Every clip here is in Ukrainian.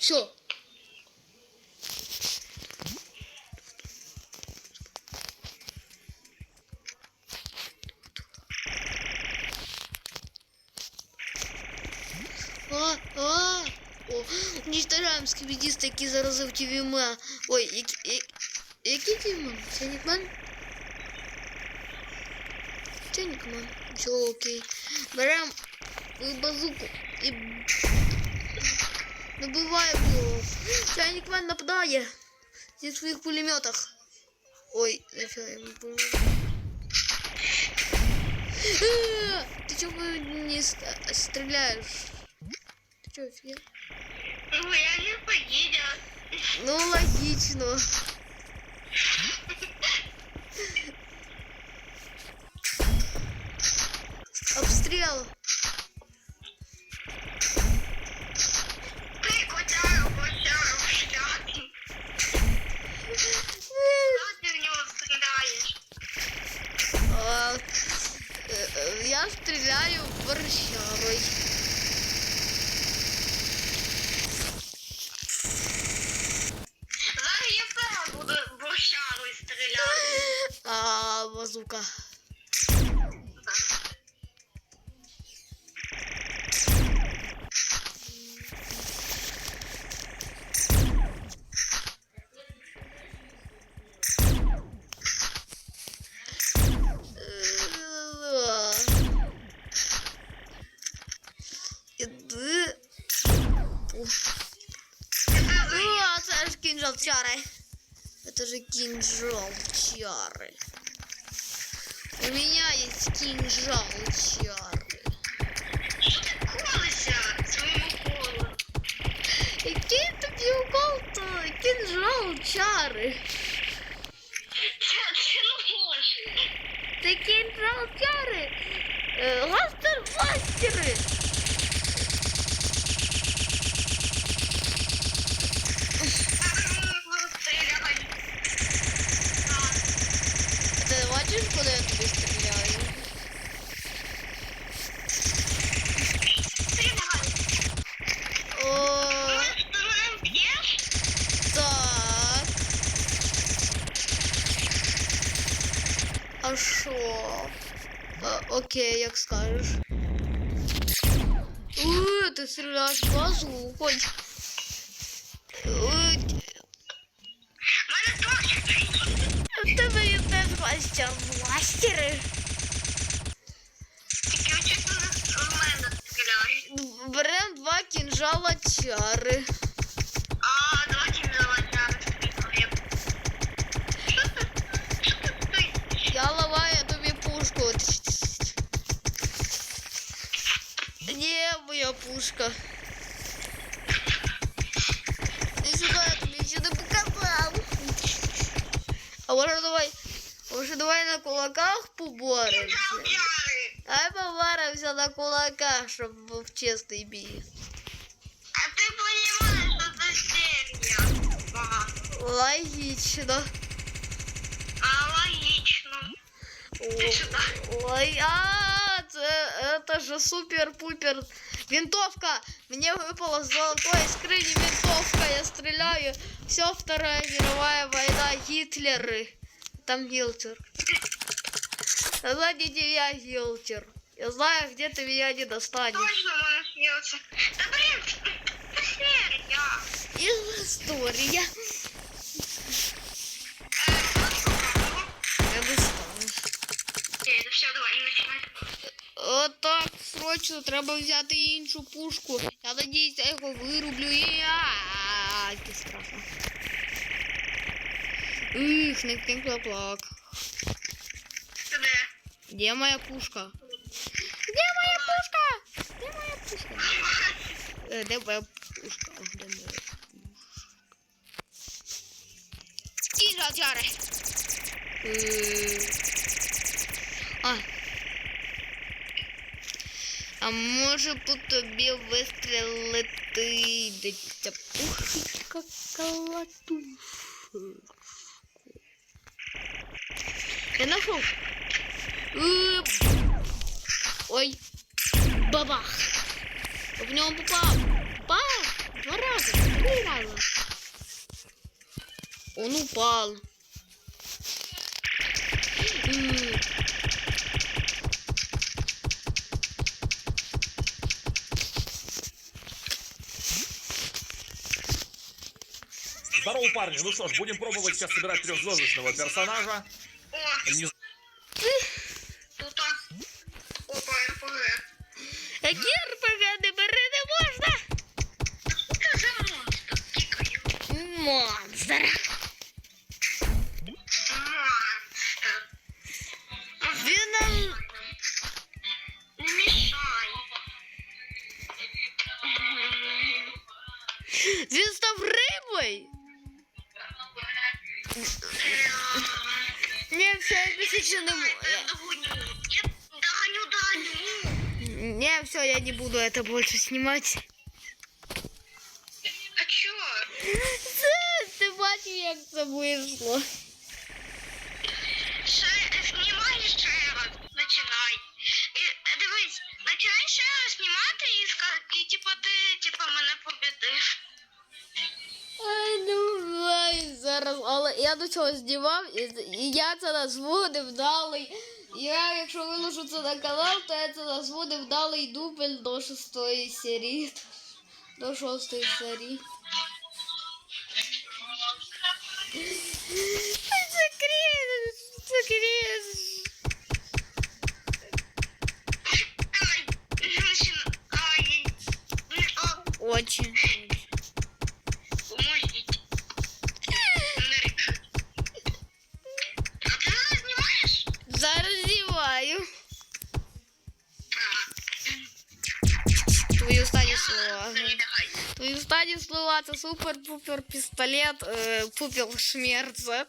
Все. А, а, о, уничтожаем скибидиста, який заразив тівіма. Ой, які, які, який тівіма? Це Нікман? Це Нікман. Все окей. Берем свою базуку і набиваємо його. Це Нікман нападає зі своїх пулеметах. Ой, нафіга я не понял. А, Ты чего не ст- стреляешь? Ты чё, офигел? Ну, я не поїду. Ну, логично. А, це ж кінжал чари. Это же кинжал чары. У меня есть кинжал чары. Що ти колишся своєму колу? Який тобі укол-то кинжал чари? Це, це не може. Це кинжал чари. Е, Що? А, окей, як скажеш. Ууу, ти стріляєш базу, хоч. В мене тебе є теж мастер бластери. Берем два кінжала чари. Не, моя пушка. Иди сюда, я тобі ще не показав. А може давай, може давай на кулаках поборемося? Жалкяри! Давай поборемося на кулаках, щоб був чесний бій. А ти розумієш, що це серія? Ага. Логічно. А, логічно. Ти сюди. Ой, а, це, это же супер-пупер. Винтовка! Мне выпала с золотой скрыни винтовка, я стреляю. Все, Вторая мировая война, Гитлеры. Там Гилтер. Сзади тебя Гилтер. Я знаю, где ты меня не достанешь. Точно мене сміється. Та блін, це серія. История. Срочно треба взяти іншу пушку. Я надіюсь, я його вирублю і. Яке страшно. Их, не кінклоплак. Ти де? Моя пушка? Де моя пушка? Де моя пушка? Е, Де моя пушка? Де моя пушка? Е, А. А може по тобі вистрілити дитя пушечка калатушечка. Я нашел. Э, ой. Бабах. В нем попал. Бах. Два раза. Три раза. Он упал. Здорово, парни. Ну что ж, будем пробовать сейчас собирать трехзвездочного персонажа. О, Не тут. а, Опа, РПГ. Які РПГ не бери не можна? Что это за монстр? Тикаю. Монстр. Монстр. Він нам Не мешай. Мгм. він став рибою. я більше не можу. Я догоню. Я догоню, догоню. Не, все, я не буду это больше снимать. А чё? Це, ти бачив, як це вийшло. Ще, знімай ще раз. Починай. І, е, дивись, починай ще раз знімати і, ска- і типа ти Але я до цього знімав, і, і я це назву невдалий. Я, якщо виложу це на канал, то я це назву невдалий дубль до шостої серії. До шостої серії. Це крінж, це крінж. Ай, женщина, ай, ай, а, Очень. Твої останні слова це супер-пупер пістолет, е, пупел шмерца.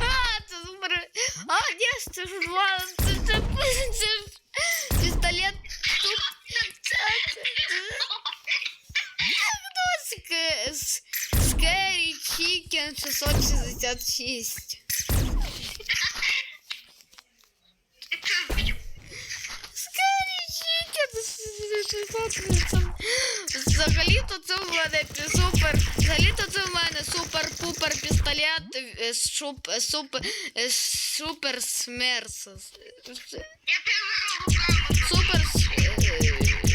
А, це супер. А, ні, це ж два. Це, це, це ж пістолет. Суп... Це, це, це, це, з Scary Chicken 666. Мене супер. Взагалі-то це в мене супер-пупер пістолет шуп, е, супер, супер смерс. Супер е,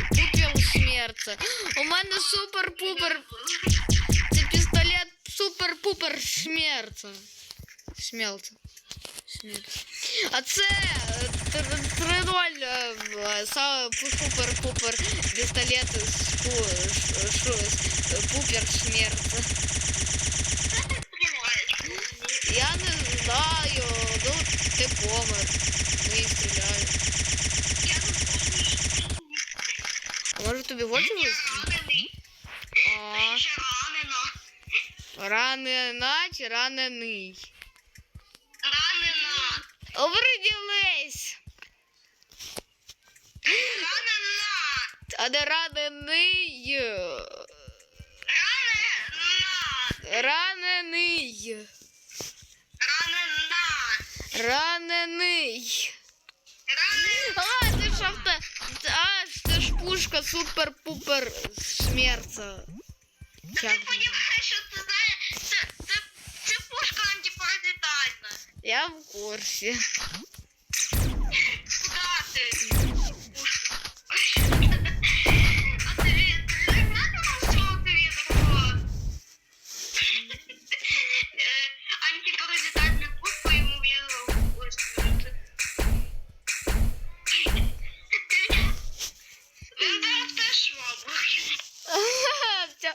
пупел смерца. У мене супер-пупер. Це пістолет супер-пупер смерца. Смелца. А це е, тр- 3-0 е, супер-пупер пістолет з пу- ш- ш- з пупер смерца. Я не знаю, ну ти помер. Ну і стріляю. А може тобі в очі вистрілити? А, ранена чи ранений? Оприділись! А не ранений. Ранений. Ранений. А, це ж авто... А, це ж пушка супер-пупер смерца. Як? Це пушка антипаразитальна. Я в курсі. Куда ти? Пушка. А тобі ти не знати, що тобі другого? Е, Антипаразитальну пушку йому в язик висунути. Він зараз теж швабру. Все,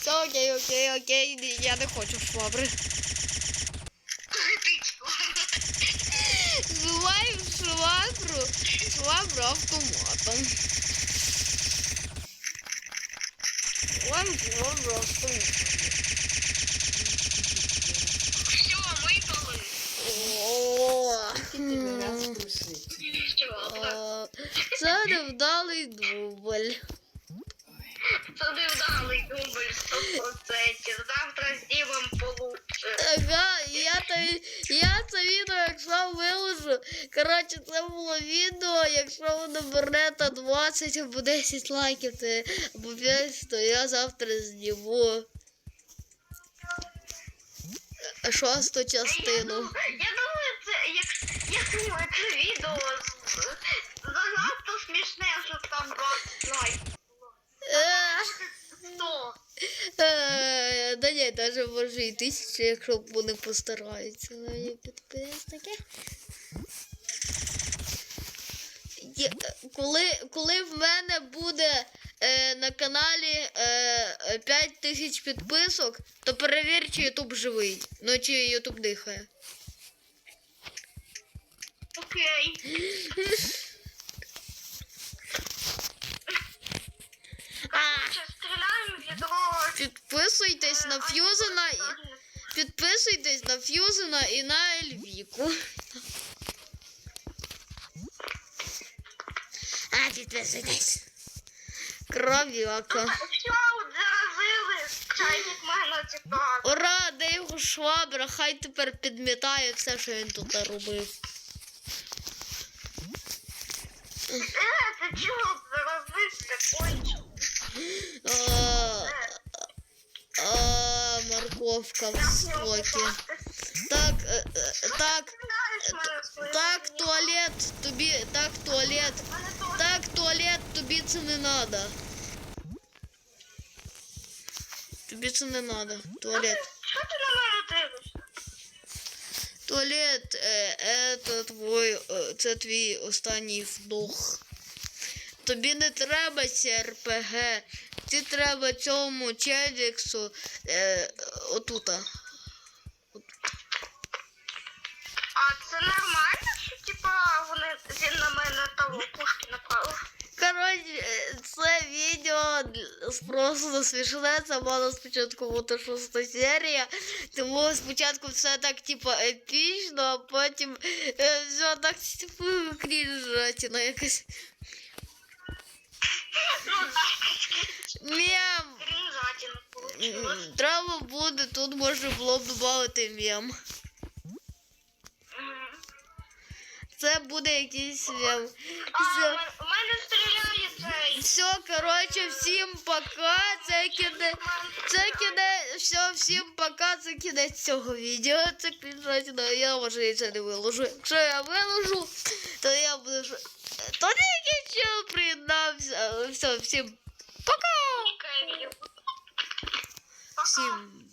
все, окей, окей, окей. Я не хочу швабри. Критично. швабру автоматом. Збиваю швабру автоматом. Коротше, це було відео, якщо ви наберете 20 або 10 лайків, то, або 5, то я завтра зніму. шосту Я, частину. я думаю, це як, я думаю, це відео занадто смішне, щоб там 20 лайків. Е, 100. е, Да ні, навіть може і тисяча, якщо вони постараються. Мої підписники. Коли, коли в мене буде е, на каналі е, 5 тисяч підписок, то перевір, чи Ютуб живий. Ну чи Ютуб дихає. Окей. Ядро. Підписуйтесь на Ф'юзена підписуйтесь на Ф'юзена і на Ельвіку. Підписуйтесь. Чайник мене тікав. Ура, де його швабра, хай тепер підмітає все, що він тут робив. Е, ти чого заразився, кончив? А, а, морковка в стокі. Так, е, е, так, так, туалет, тобі, так, туалет. Так, туалет, тобі це не надо. Тобі це не надо. Туалет. Що ти на мене дивишся? Туалет, е, это твой, е, це твій останній вдох. Тобі не треба РПГ. Ти треба цьому челіксу е, отута. Коротше, е, це відео просто смішне, це мало спочатку бути шоста серія, тому спочатку все так, типу, епічно, а потім все так, типу, крінжатіна якась. Ну так, Мем! Треба буде, тут можна було б додати мем. Це буде якийсь мем. Все, все коротше, всім пока. Це кінець. Це кінець, все, всім пока, це кінець цього відео. Це крінжатіна, я може це не виложу. Якщо я виложу, то я буду. То не який приєднався. Все, всім пока! Всім